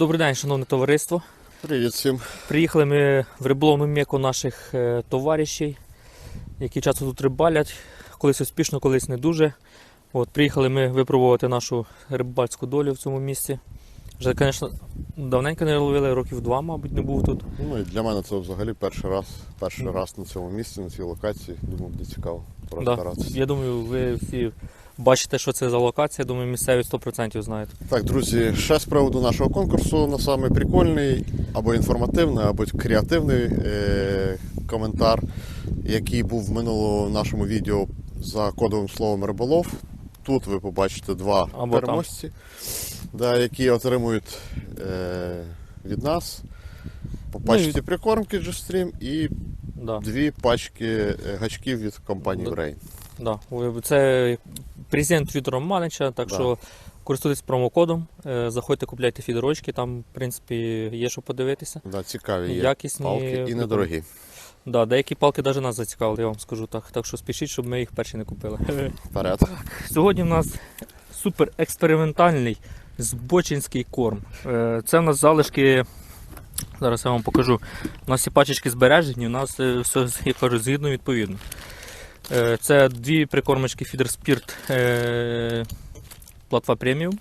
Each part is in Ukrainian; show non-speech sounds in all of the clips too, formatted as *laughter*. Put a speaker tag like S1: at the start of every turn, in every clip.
S1: Добрий день, шановне товариство.
S2: Привіт всім.
S1: Приїхали ми в риболовну м'яку наших е, товаришів, які часто тут рибалять, колись успішно, колись не дуже. От, приїхали ми випробувати нашу рибальську долю в цьому місці. Вже, звісно, давненько не ловили, років два, мабуть, не був тут.
S2: Ну і для мене це взагалі перший раз. Перший раз на цьому місці, на цій локації. Думаю, буде цікаво
S1: Да.
S2: розбиратися.
S1: Я думаю, ви всі бачите, що це за локація. Думаю, місцеві 100% знають.
S2: Так, друзі, ще з приводу нашого конкурсу на самий прикольний або інформативний, або креативний е- коментар, який був в минулому нашому відео за кодовим словом риболов. Тут ви побачите два
S1: Або
S2: переможці, да, які отримують е- від нас по
S1: Ну і-
S2: прикормки G-Stream і
S1: Да.
S2: дві пачки е, гачків від компанії
S1: Да.
S2: Brain.
S1: Да. Ви- Це презент від Романича, так
S2: Да.
S1: що користуйтесь промокодом, е, заходьте, купляйте фідерочки, там, в принципі, є що подивитися.
S2: Да, цікаві є
S1: Якісні
S2: палки і недорогі.
S1: Да, деякі палки навіть нас зацікавили, я вам скажу так. Так що спішіть, щоб ми їх перші не купили.
S2: Вперед.
S1: Сьогодні в нас супер експериментальний збочинський корм. Е, Це в нас залишки. Зараз я вам покажу. У нас ці пачечки збережені, у нас е, все, я кажу, згідно і відповідно. Е, Це дві прикормочки Feeder Spirit платва преміум.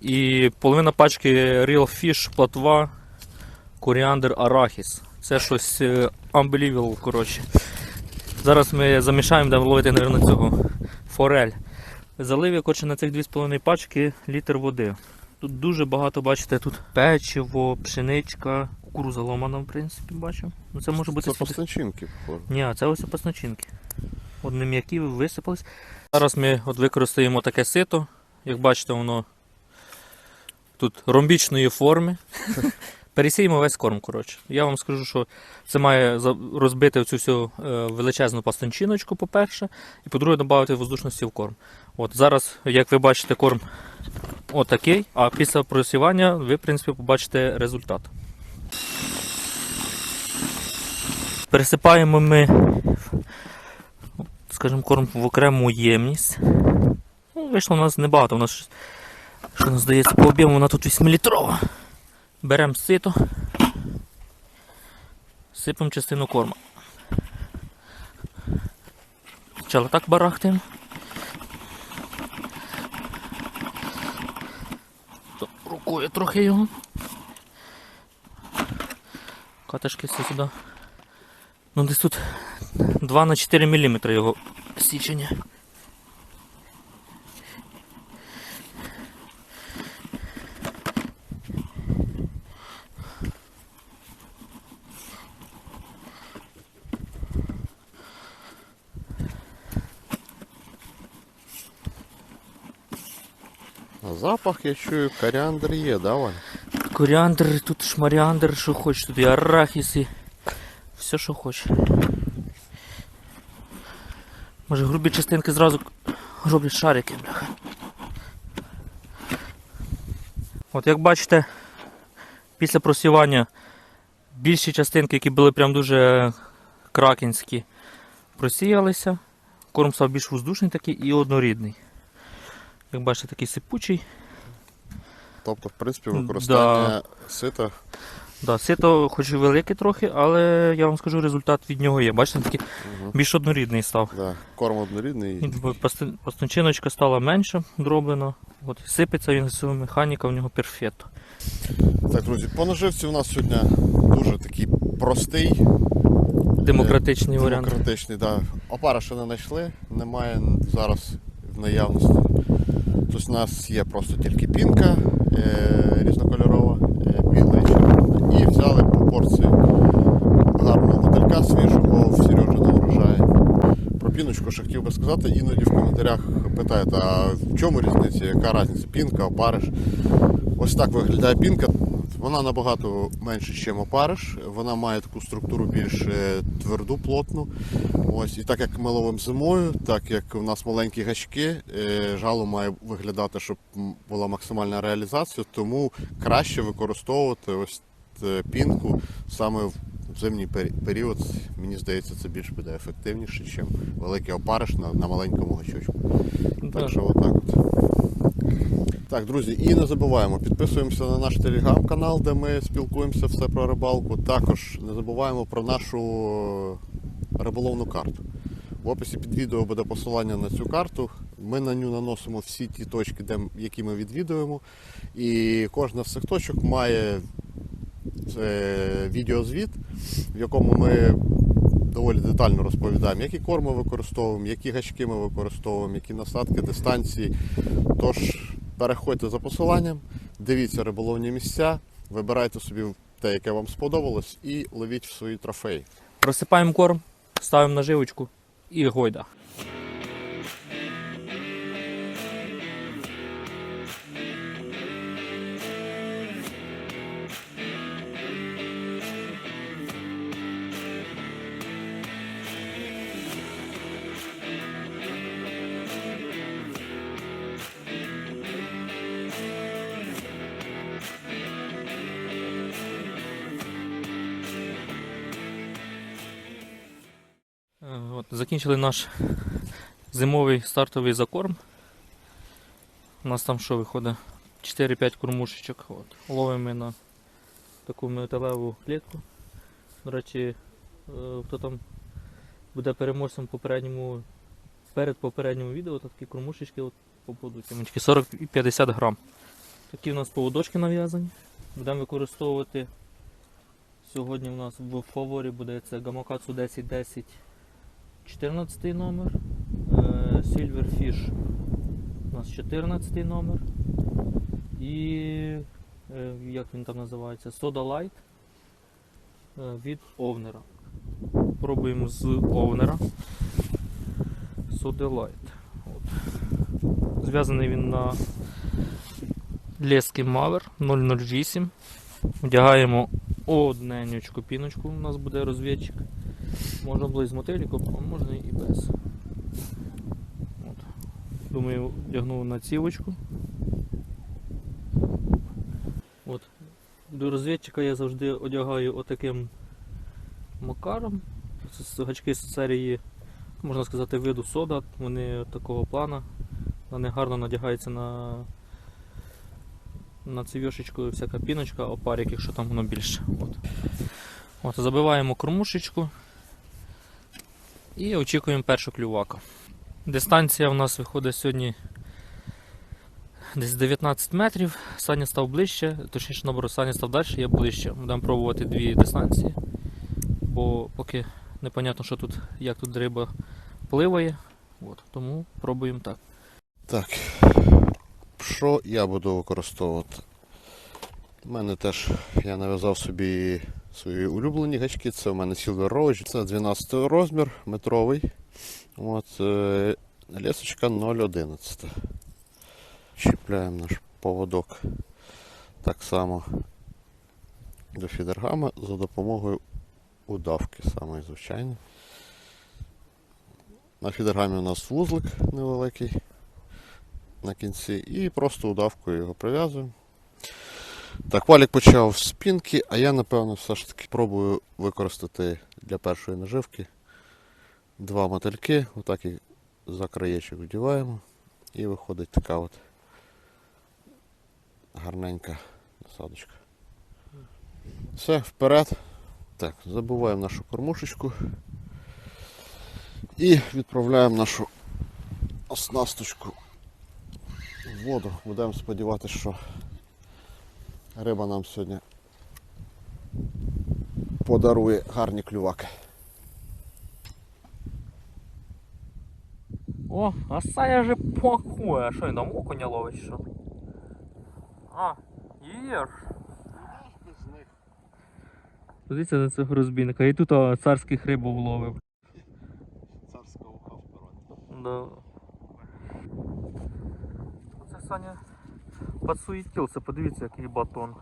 S1: І половина пачки Real Fish платва Коріандр Арахіс. Це щось е, unbelievable, коротше. Зараз ми замішаємо, будемо ловити, мабуть, цього форель. Залив я коротше, на цих 2,5 пачки літр води. Тут дуже багато, бачите, тут печиво, пшеничка, кукуруза ломана, в принципі, бачу. Ну це може бути
S2: Це походу.
S1: Ні, це ось опасночинки. Одні м'які висипались. Зараз ми от використаємо таке сито. Як бачите, воно тут ромбічної форми. Пересіємо весь корм. коротше. Я вам скажу, що це має розбити цю всю е, величезну пастончиночку, по-перше, і по-друге, додати воздушності в корм. От Зараз, як ви бачите, корм отакий, а після просівання ви, в принципі, побачите результат. Пересипаємо ми скажімо, корм в окрему ємність. Ну, вийшло у нас небагато, у нас, що нам здається, по об'єму вона тут 8-літрова. Беремо сито, сипемо частину корма. Спочатку так барахтаємо. Рукою трохи його. Катишки все сюди. Ну десь тут 2 на 4 мм його січення.
S2: А запах я чую, коріандр є, да?
S1: Коріандр, тут шмаріандр, що хочеш, тут і арахіс, і все, що хочеш. Може грубі частинки зразу роблять шарики, бляха. От як бачите, після просівання більші частинки, які були прям дуже кракенські, просіялися. Корм став більш воздушний такий і однорідний. Як бачите, такий сипучий.
S2: Тобто, в принципі,
S1: Да.
S2: використання сита.
S1: Да, сито хоч і велике трохи, але я вам скажу, результат від нього є. Бачите, такий
S2: Угу.
S1: більш однорідний став.
S2: Да. Корм однорідний.
S1: Пасти- Пастунчиночка стала менше дроблена. От, сипеться він з механіка, в нього перфетто.
S2: Так, друзі, по наживці у нас сьогодні дуже такий простий,
S1: Демократичний
S2: е,
S1: варіант.
S2: демократичний. Да. Опара ще не знайшли, немає зараз в наявності. Тобто у нас є просто тільки пінка е, різнокольорова, е, біла і червона. І взяли по порції гарного мотилька свіжого в Сережі на врожаї. Про піночку ще хотів би сказати, іноді в коментарях питають, а в чому різниця, яка різниця? Пінка, опариш. Ось так виглядає пінка. Вона набагато менше, ніж опариш. Вона має таку структуру більш е, тверду, плотну. Ось. І так як ми ловимо зимою, так як у нас маленькі гачки, е, жало має виглядати, щоб була максимальна реалізація, тому краще використовувати ось е, пінку саме в зимній період. Мені здається, це більш буде ефективніше, ніж великий опариш на, на маленькому гачочку.
S1: Да.
S2: Так що отак от. Так, друзі, і не забуваємо, підписуємося на наш телеграм-канал, де ми спілкуємося все про рибалку. Також не забуваємо про нашу риболовну карту. В описі під відео буде посилання на цю карту. Ми на ню наносимо всі ті точки, де, які ми відвідуємо. І кожна з цих точок має е, відеозвіт, в якому ми доволі детально розповідаємо, які корми використовуємо, які гачки ми використовуємо, які насадки, дистанції. Тож переходьте за посиланням, дивіться риболовні місця, вибирайте собі те, яке вам сподобалось, і ловіть в свої трофеї.
S1: Просипаємо корм, ставимо наживочку і гойда. От, закінчили наш зимовий стартовий закорм. У нас там що виходить? 4-5 кормушечок. От. Ловимо на таку металеву клітку. До речі, е, хто там буде переможцем попередньому, перед попередньому відео, то такі кормушечки от, попадуть. Ямочки 40 і 50 грам. Такі у нас поводочки нав'язані. Будемо використовувати. Сьогодні у нас в фаворі буде це Гамакацу 1010 14 номер. е, Silverfish у нас 14 номер. І е, як він там називається? Soda Light е, від Овнера. Пробуємо з Овнера. Soda Light. От. Зв'язаний він на лески Мавер 008. Вдягаємо одненючку піночку, у нас буде розвідчик. Можна було і з мотиліком, а можна і без. От. Думаю, вдягнув на цівочку. От. До розвідчика я завжди одягаю отаким макаром. Це гачки з серії, можна сказати, виду сода. Вони такого плана. Вони гарно надягаються на, на цівішечку всяка піночка, опарик, якщо там воно більше. От. От, забиваємо кормушечку. І очікуємо першу клюваку. Дистанція у нас виходить сьогодні десь 19 метрів. Саня став ближче, точніше наоборот, Саня став далі, я ближче. Будемо пробувати дві дистанції, бо поки непонятно, що тут, як тут риба пливає. От, тому пробуємо так.
S2: Так, що я буду використовувати? У мене теж я нав'язав собі свої улюблені гачки. Це у мене Silver Rouge. Це 12 розмір, метровий. От, е, лесочка 0,11. Чіпляємо наш поводок так само до фідергама за допомогою удавки, самої звичайної. На фідергамі у нас вузлик невеликий на кінці і просто удавкою його прив'язуємо. Так, валік почав з пінки, а я, напевно, все ж таки пробую використати для першої наживки два мотильки, отак їх за краєчок вдіваємо, і виходить така от гарненька насадочка. Все, вперед. Так, забуваємо нашу кормушечку і відправляємо нашу оснасточку в воду. Будемо сподіватися, що риба нам сьогодні подарує гарні клюваки.
S1: О, а Саня же пакує. А що він там окуня ловить? Що? А, їж. Подивіться на цього розбійника. І тут а, царських рибов ловив.
S2: Царська уха вперед.
S1: Да. Це Саня подсуетився, подивіться, який батон.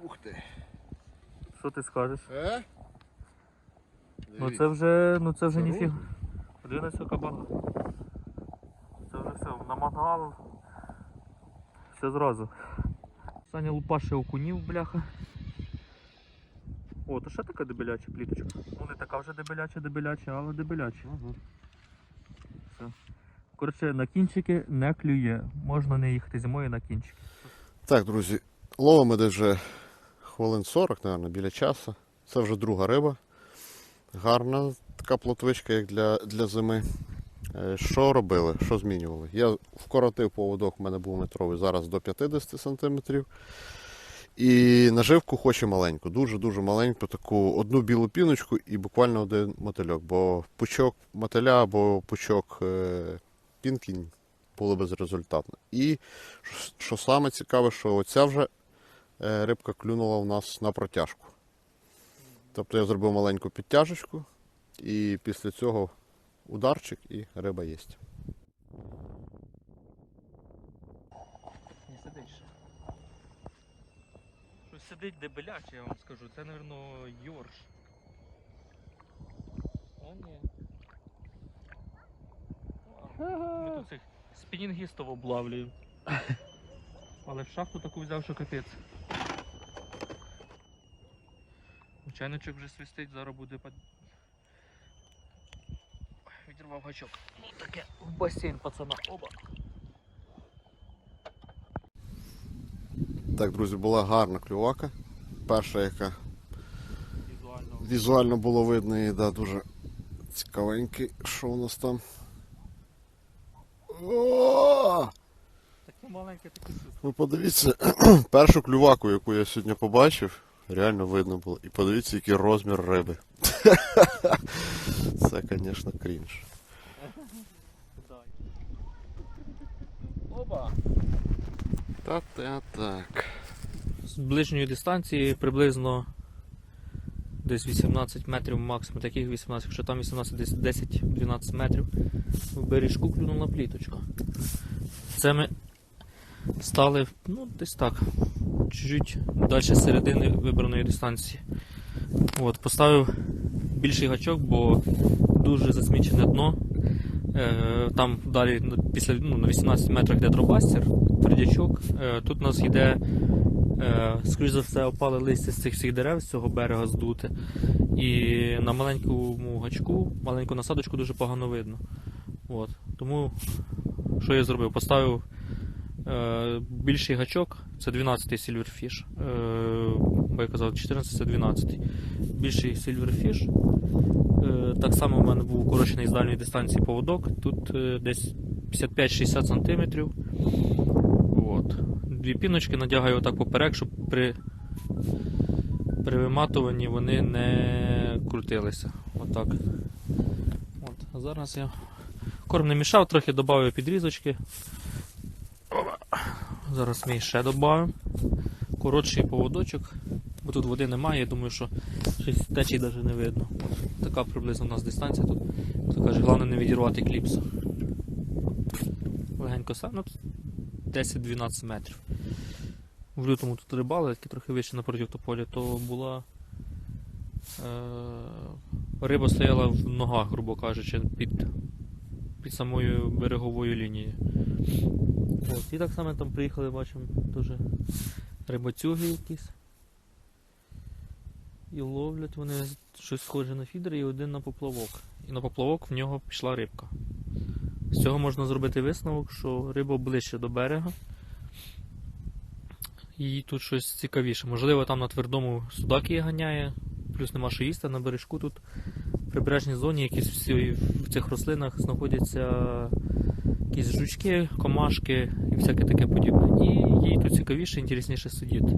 S2: Ух ти.
S1: Що ти скажеш?
S2: Е?
S1: Ну це вже, ну це вже ніфіга. Подиви на кабана. Це вже все, на мангал. Все зразу. Саня лупаше окунів, бляха. О, то ще така дебеляча пліточка. Ну не така вже дебеляча, дебеляча, але дебеляча.
S2: Ага.
S1: Все. Коротше, на кінчики не клює. Можна не їхати зимою на кінчики.
S2: Так, друзі, ловимо десь вже хвилин 40, мабуть, біля часу. Це вже друга риба. Гарна така плотвичка, як для, для зими. Е, Що робили? Що змінювали? Я вкоротив поводок, в мене був метровий зараз до 50 см. І наживку хочу маленьку, дуже-дуже маленьку, таку одну білу піночку і буквально один мотильок. Бо пучок мотиля або пучок пінки було безрезультатно. І що- саме цікаве, що оця вже е, рибка клюнула у нас на протяжку. Тобто я зробив маленьку підтяжечку, і після цього ударчик і риба є.
S1: Не сидить. Щось сидить дебеляче, я вам скажу. Це, мабуть, йорш. О, ні. Ми цих спінінгістів облавлюємо. Але в шахту таку взяв, що капець. Чайничок вже свистить, зараз буде пад... Ой, Відірвав гачок. Ну таке в басейн, пацана. Оба.
S2: Так, друзі, була гарна клювака. Перша, яка
S1: Візуально.
S2: візуально було видно, і да, дуже цікавенький, що у нас там. О!
S1: Таке маленьке,
S2: Ви подивіться, *clears throat* першу клюваку, яку я сьогодні побачив, реально видно було. І подивіться, який розмір риби. *laughs* Це, звісно, крінж.
S1: Дай. Оба.
S2: Та-та так.
S1: З ближньої дистанції приблизно десь 18 метрів максимум, таких 18, якщо там 18, десь 10-12 метрів. В бережку клюнула пліточка. Це ми стали ну, десь так, чуть-чуть далі середини вибраної дистанції. От, поставив більший гачок, бо дуже засмічене дно. Е, Там далі після ну, на 18 метрах йде дробастер, твердячок. Е, Тут у нас йде, е, скоріш за все, опали листя з цих всіх дерев з цього берега здуте. І на маленькому гачку, маленьку насадочку дуже погано видно. От. Тому що я зробив? Поставив більший гачок, це 12-й Silverfish. Е, бо я казав, 14 це 12-й. Більший Silverfish. Е, Так само в мене був укорочений з дальньої дистанції поводок. Тут е, десь 55-60 см. От. Дві піночки надягаю отак поперек, щоб при, при виматуванні вони не крутилися. Отак. От. А зараз я корм не мішав, трохи додав підрізочки. Зараз ми ще додамо. Коротший поводочок, бо тут води немає, я думаю, що щось течії навіть не видно. Така приблизно у нас дистанція тут. Хто каже, головне не відірвати кліпсу. Легенько сам, ну, 10-12 метрів. В лютому тут рибали, таки трохи вище напроти тополі, то була. Е, риба стояла в ногах, грубо кажучи, під, під самою береговою лінією. От, і так само там приїхали, бачимо, дуже рибацюги якісь. І ловлять вони щось схоже на фідер і один на поплавок. І на поплавок в нього пішла рибка. З цього можна зробити висновок, що риба ближче до берега. І тут щось цікавіше. Можливо, там на твердому судак її ганяє, плюс нема що їсти, на бережку тут в прибережній зоні якісь всі в цих рослинах знаходяться якісь жучки, комашки і всяке таке подібне. І їй тут цікавіше, інтересніше сидіти.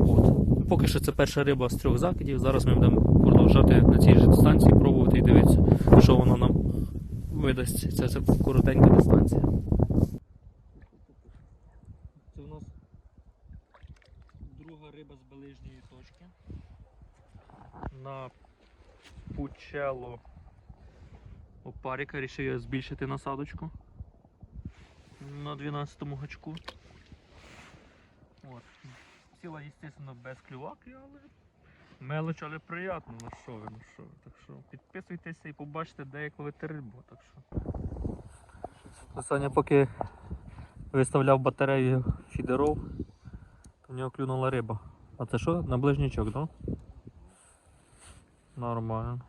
S1: От. Поки що це перша риба з трьох закидів. Зараз ми будемо продовжати на цій же дистанції пробувати і дивитися, що воно нам видасть. Це, це коротенька дистанція. Це у нас друга риба з ближньої точки. На пучело опаріка рішив я збільшити насадочку на 12 гачку. От. Сіла, звісно, без клюваки, але мелоч, але приємно. Ну що ви, ну що ви. Так що підписуйтеся і побачите, де як рибу. Так що. Саня поки виставляв батарею фідеров, то в нього клюнула риба. А це що? На ближнячок, так? Да? Нормально.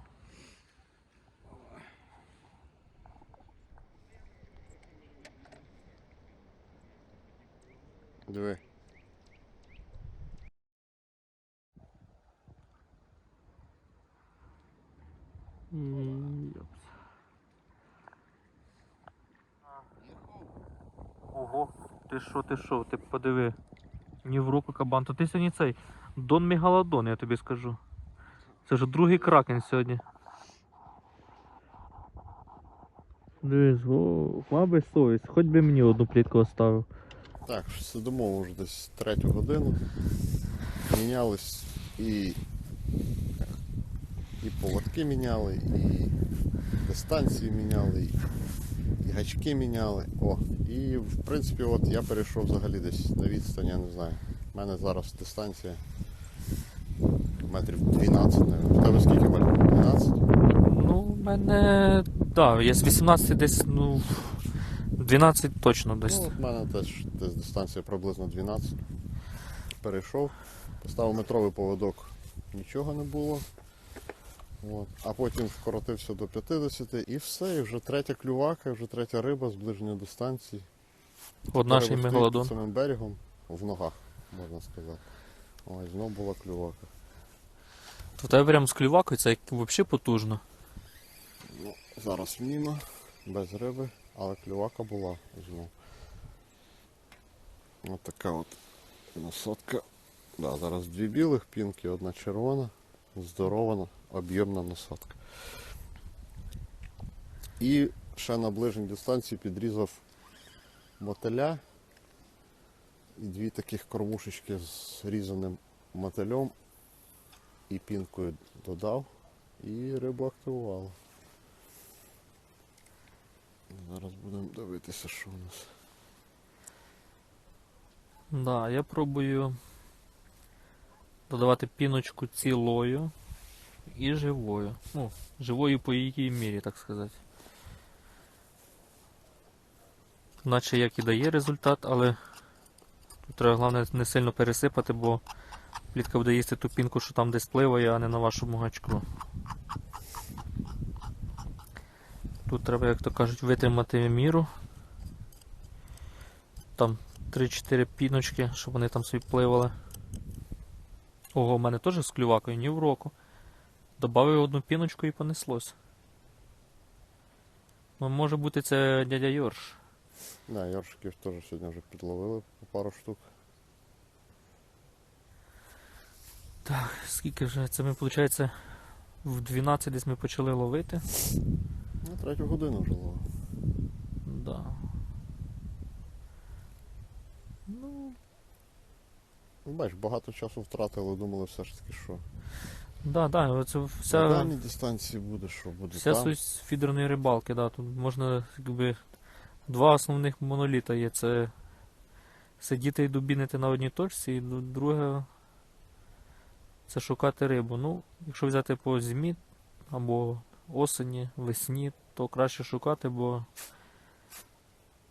S2: Диви.
S1: Ого, ти що, ти що, ти подиви. Ні в руку кабан, то ти сьогодні цей Дон Мегалодон, я тобі скажу. Це ж другий кракен сьогодні. Дивись, о, мав би совість, хоч би мені одну плітку оставив.
S2: Так, сидимо вже десь третю годину. Мінялись і, і поводки міняли, і дистанції міняли, і, гачки міняли. О, і в принципі от я перейшов взагалі десь на відстань, я не знаю. У мене зараз дистанція метрів 12, навіть. В тебе скільки Валь? 12?
S1: Ну, в мене. Так, да, я з 18 десь, ну. 12 точно десь.
S2: Ну, от мене теж десь дистанція приблизно 12. Перейшов, поставив метровий поводок, нічого не було. От. А потім вкоротився до 50 і все, і вже третя клювака, вже третя риба з ближньої дистанції.
S1: Наш
S2: Тепер
S1: мегалодон.
S2: самим берегом, в ногах, можна сказати. Ось знов була клювака.
S1: То тебе прям з клювакою це взагалі потужно.
S2: Ну, зараз міна, без риби, але клювака була знов. Ось така от насадка. Да, зараз дві білих пінки, одна червона, здорова, об'ємна насадка. І ще на ближній дистанції підрізав мотиля і дві таких кормушечки з різаним мотилем і пінкою додав і рибу активувала. Зараз будемо дивитися, що у нас.
S1: Да, я пробую додавати піночку цілою і живою. Ну, живою по її мірі, так сказати. Наче як і дає результат, але тут треба головне не сильно пересипати, бо плітка буде їсти ту пінку, що там десь пливає, а не на вашому гачку. Тут треба, як то кажуть, витримати міру. Там 3-4 піночки, щоб вони там собі пливали. Ого, в мене теж з клювакою, ні в року. Добавив одну піночку і понеслось. Ну, може бути це дядя Йорш.
S2: Да, йоршиків теж сьогодні вже підловили по пару штук.
S1: Так, скільки вже? Це ми, виходить, в 12 десь ми почали ловити.
S2: Ну, третю годину вже ловив.
S1: Да. Ну,
S2: Ну, бачиш, багато часу втратили, думали все ж таки, що
S1: да, да, це
S2: на
S1: вся.
S2: дальній дистанції буде, що буде
S1: Вся
S2: там.
S1: суть фідерної рибалки, да. Тут можна якби два основних моноліта є. Це сидіти і дубінити на одній точці, і друге це шукати рибу. Ну, якщо взяти по зимі або осені, весні, то краще шукати, бо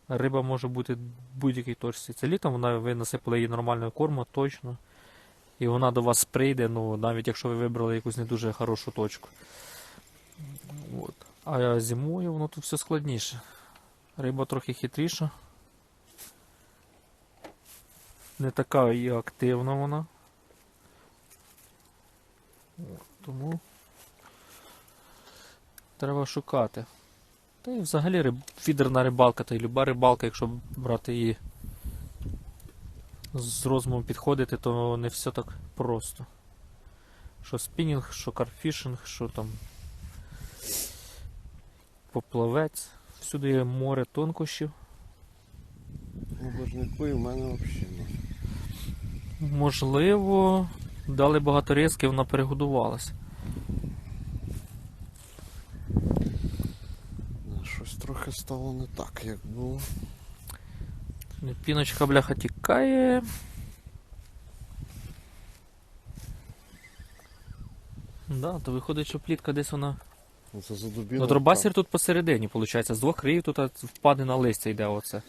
S1: риба може бути в будь-якій точці. Це літом вона ви насипали їй нормального корму, точно. І вона до вас прийде, ну, навіть якщо ви вибрали якусь не дуже хорошу точку. От. А зимою воно тут все складніше. Риба трохи хитріша. Не така і активна вона. Тому треба шукати. Та і взагалі риб... фідерна рибалка, та й люба рибалка, якщо брати її з розумом підходити, то не все так просто. Що спінінг, що карфішинг, що там поплавець. Всюди є море тонкощів.
S2: Ближнику в мене взагалі не.
S1: Можливо, дали багато різки, вона перегодувалась.
S2: Да, Щось трохи стало не так, як було.
S1: Піночка бляха тікає. Да, то виходить, що плітка десь вона.
S2: Це задубіло.
S1: Ну, дробасір тут посередині, виходить. З двох країв тут впаде на листя йде оце.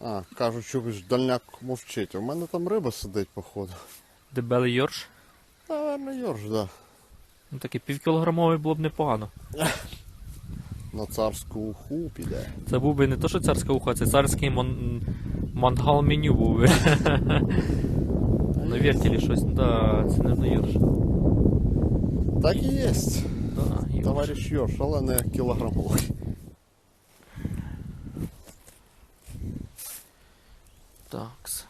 S2: А, кажуть, що дальняк мовчить. У мене там риба сидить, походу.
S1: Дебелий йорш.
S2: Наверно, Йорш, да.
S1: Ну такий півкілограмовий було б непогано. *laughs*
S2: На царську уху піде.
S1: Це був би не то, що царська уха, це царський ман... мангал меню був би. *laughs* На вертілі щось, да, це не Йорш.
S2: Так і є.
S1: Да, Йорш.
S2: Товариш Йорш, але не кілограмовий.
S1: Такс.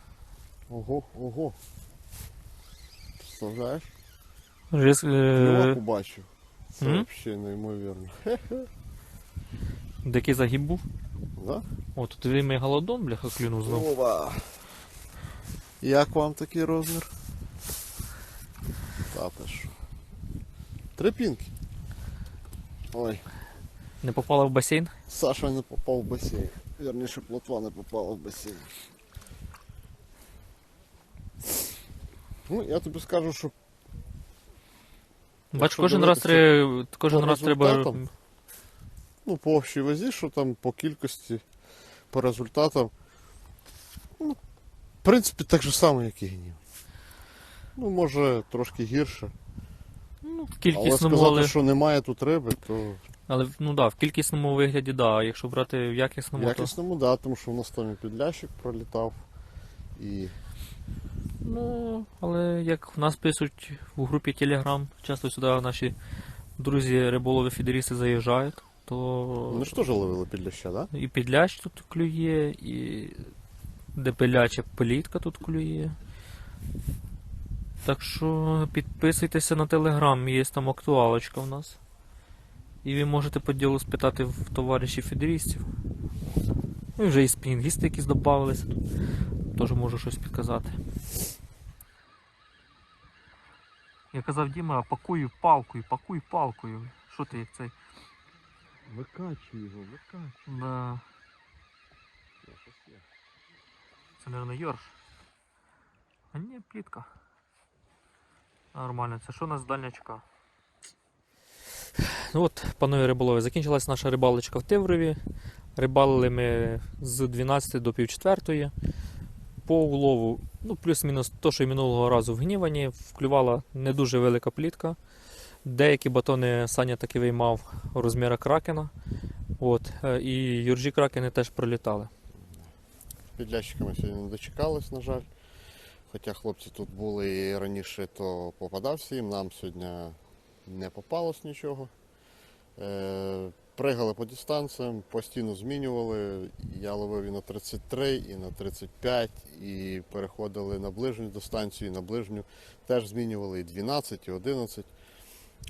S2: Ого, ого. Представляєш?
S1: Рис,
S2: Я
S1: е...
S2: побачив. Це
S1: М?
S2: взагалі неймовірно.
S1: Дикий загиб був.
S2: Да?
S1: О, тут він мегалодон, бляха, клюнув знову.
S2: Ова. Як вам такий розмір? Та ти що? Три пінки. Ой,
S1: Не попала в басейн?
S2: Саша не попав в басейн. Вірніше, плотва не попала в басейн. Ну, я тобі скажу, що
S1: Бач,
S2: Якщо
S1: кожен раз
S2: дивитися
S1: треба. Кожен
S2: по
S1: раз треба.
S2: результатам, ну, по общій вазі, що там по кількості, по результатам. Ну, в принципі, так же само, як і гнів. Ну, може, трошки гірше.
S1: Ну, в
S2: Але
S1: кількісному,
S2: сказати,
S1: але,
S2: що немає тут риби, то
S1: але ну да, в кількісному вигляді, да. А якщо брати в якісному,
S2: в якісному, да, тому що в нас там і підлящик пролітав. І.
S1: Ну, але як в нас пишуть в групі Telegram, часто сюди наші друзі риболови фідерісти заїжджають, то
S2: вони ж теж ловили підляща, так? Да?
S1: і підляч тут клює, і депеляча плітка тут клює. Так що підписуйтеся на телеграм, є там актуалочка в нас. І ви можете по ділу спитати в товаришів фідерістів. Ну і вже і спінгісти якісь додавалися тут. Теж можу щось підказати. Я казав Діма, пакуй палкою, пакуй палкою. Що ти як цей?
S2: Викачуй його, викачуй.
S1: Да. Це, мабуть, Йорш. А ні, плітка. Нормально. Це що у нас дальнячка? Ну от, панове риболови, закінчилась наша рибалочка в Тиврові. Рибалили ми з 12 до півчетвертої. По улову, ну, плюс-мінус то, що минулого разу в гнівані, вклювала не дуже велика плітка. Деякі батони Саня таки виймав розміра кракена. От, е, і юржі кракени теж пролітали.
S2: З підлящиками сьогодні не дочекались, на жаль. Хоча хлопці тут були і раніше, то попадався їм, нам сьогодні не попалось нічого. Пригали по дистанціям, постійно змінювали. Я ловив і на 33, і на 35, і переходили на ближню дистанцію, і на ближню. Теж змінювали і 12, і 11.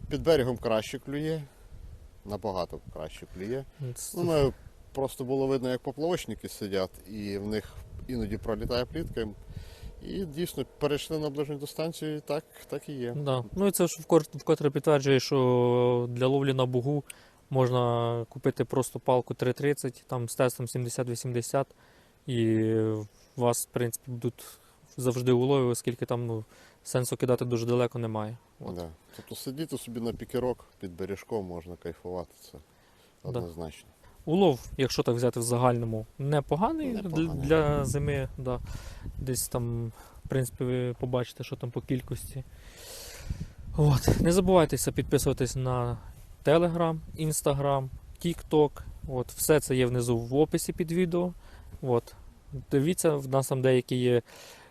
S2: Під берегом краще клює, набагато краще клює. Ну, ми просто було видно, як поплавочники сидять, і в них іноді пролітає плітка. І дійсно перейшли на ближню дистанцію, і так, так і є.
S1: Да. Ну і це ж вкотре підтверджує, що для ловлі на бугу можна купити просто палку 330 там, з тестом 70-80, і вас, в принципі, будуть завжди улови, оскільки там ну, сенсу кидати дуже далеко немає. От.
S2: Да. Тобто сидіти собі на пікерок під бережком можна кайфувати. Це однозначно.
S1: Улов, якщо так взяти в загальному, непоганий,
S2: Непоганий.
S1: Для, для зими. Да. Десь там, в принципі, ви побачите, що там по кількості. От. Не забувайтеся підписуватись на Telegram, Instagram, TikTok. От. Все це є внизу в описі під відео. От. Дивіться, в нас там деякі є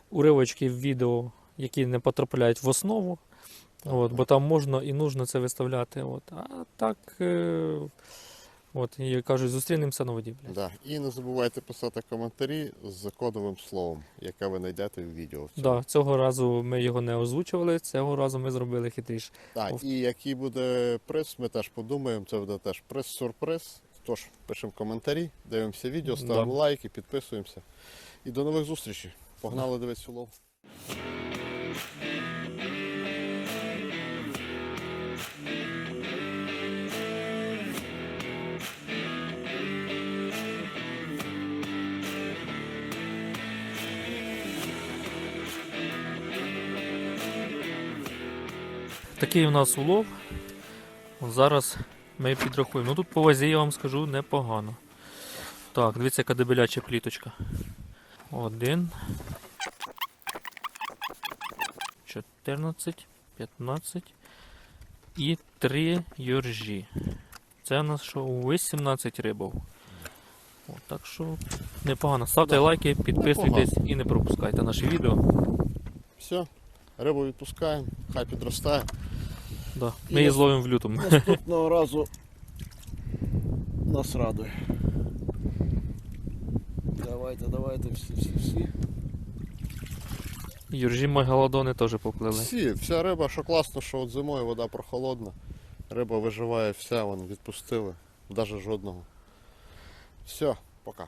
S1: уривочки в відео, які не потрапляють в основу. От, бо там можна і нужно це виставляти. От. А так. Е- От, і кажуть, зустрінемося на воді. Блядь.
S2: Да. І не забувайте писати коментарі з кодовим словом, яке ви знайдете в відео. в цьому.
S1: Да, цього разу ми його не озвучували, цього разу ми зробили хитріше.
S2: Так, і який буде приз, ми теж подумаємо. Це буде теж приз-сюрприз. Тож пишемо коментарі, дивимося відео, ставимо
S1: Да.
S2: лайки, підписуємося. І до нових зустрічей. Погнали дивитися улов.
S1: Такий у нас улов. Зараз ми підрахуємо. Ну тут по вазі я вам скажу непогано. Так, дивіться, яка дебеляча пліточка. Один. 14, 15 і 3 йоржі. Це у нас що 18 рибов. От, так що непогано. Ставте лайки, підписуйтесь і не пропускайте наші відео.
S2: Все, рибу відпускаємо, хай підростає.
S1: Да. Ми її зловимо в лютому.
S3: Наступного разу нас радує. Давайте, давайте, всі, всі, всі.
S1: Юржі Магалодони теж поплили.
S2: Всі, вся риба, що класно, що от зимою вода прохолодна. Риба виживає вся, вон відпустили. Навіть жодного. Все, пока.